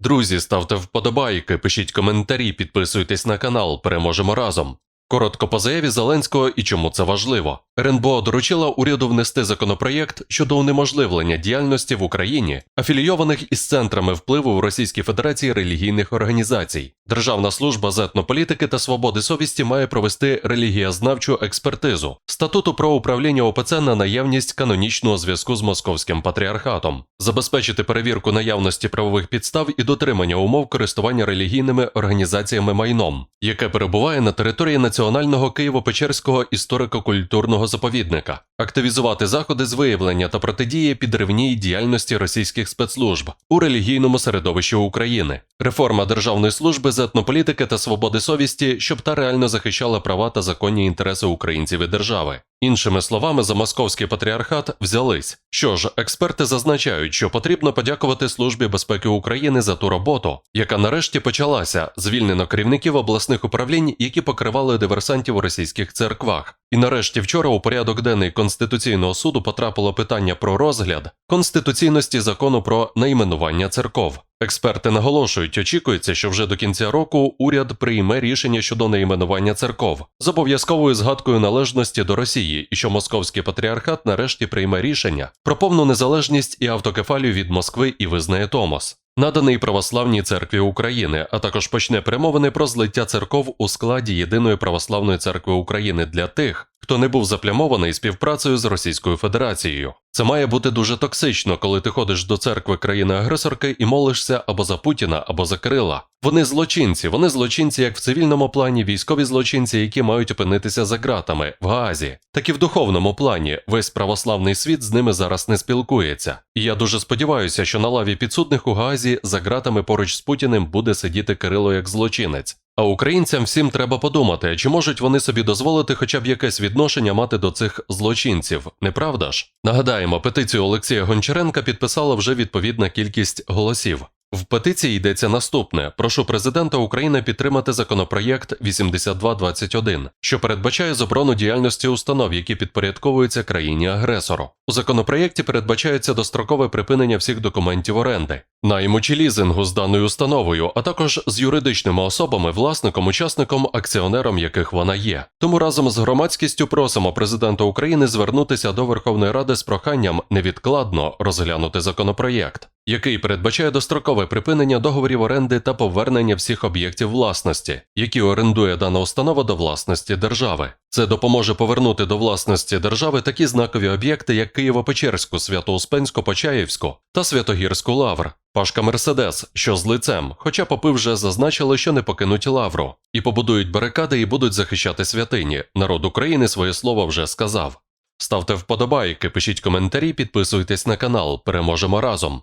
Друзі, ставте вподобайки, пишіть коментарі, підписуйтесь на канал, переможемо разом. Коротко по заяві Зеленського і чому це важливо. РНБО доручила уряду внести законопроєкт щодо унеможливлення діяльності в Україні, афілійованих із центрами впливу в Російській Федерації релігійних організацій. Державна служба з етнополітики та свободи совісті має провести релігієзнавчу експертизу статуту про управління ОПЦ на наявність канонічного зв'язку з московським патріархатом, забезпечити перевірку наявності правових підстав і дотримання умов користування релігійними організаціями майном, яке перебуває на території Національного Києво-Печерського історико-культурного заповідника, активізувати заходи з виявлення та протидії підривній діяльності російських спецслужб у релігійному середовищі України, реформа державної служби з етнополітики та свободи совісті, щоб та реально захищала права та законні інтереси українців і держави. Іншими словами, за московський патріархат взялись. Що ж, експерти зазначають, що потрібно подякувати Службі безпеки України за ту роботу, яка нарешті почалася, звільнено керівників обласних управлінь, які покривали диверсантів у російських церквах. І нарешті вчора у порядок денний Конституційного суду потрапило питання про розгляд конституційності закону про найменування церков. Експерти наголошують, очікується, що вже до кінця року уряд прийме рішення щодо найменування церков з обов'язковою згадкою належності до Росії, і що московський патріархат нарешті прийме рішення про повну незалежність і автокефалію від Москви і визнає Томос. Наданий православній церкві України, а також почне перемовини про злиття церков у складі єдиної православної церкви України для тих, хто не був заплямований співпрацею з Російською Федерацією. Це має бути дуже токсично, коли ти ходиш до церкви країни-агресорки і молишся або за Путіна, або за Крила. Вони злочинці, вони злочинці як в цивільному плані, військові злочинці, які мають опинитися за ґратами в Гаазі, так і в духовному плані. Весь православний світ з ними зараз не спілкується. І я дуже сподіваюся, що на лаві підсудних у Гаазі за ґратами поруч з Путіним буде сидіти Кирило як злочинець. А українцям всім треба подумати, чи можуть вони собі дозволити хоча б якесь відношення мати до цих злочинців, не правда ж? Нагадаємо, петицію Олексія Гончаренка підписала вже відповідна кількість голосів. В петиції йдеться наступне: прошу президента України підтримати законопроєкт 8221, що передбачає заборону діяльності установ, які підпорядковуються країні-агресору. У законопроєкті передбачається дострокове припинення всіх документів оренди, найму чи лізингу з даною установою, а також з юридичними особами, власником, учасником, акціонером яких вона є. Тому разом з громадськістю просимо президента України звернутися до Верховної Ради з проханням невідкладно розглянути законопроєкт який передбачає дострокове припинення договорів оренди та повернення всіх об'єктів власності, які орендує дана установа до власності держави. Це допоможе повернути до власності держави такі знакові об'єкти, як Києво-Печерську, Свято-Успенську, Почаївську та Святогірську Лавр. Пашка Мерседес, що з лицем, хоча попи вже зазначили, що не покинуть лавру, і побудують барикади і будуть захищати святині. Народ України своє слово вже сказав. Ставте вподобайки, пишіть коментарі, підписуйтесь на канал. Переможемо разом.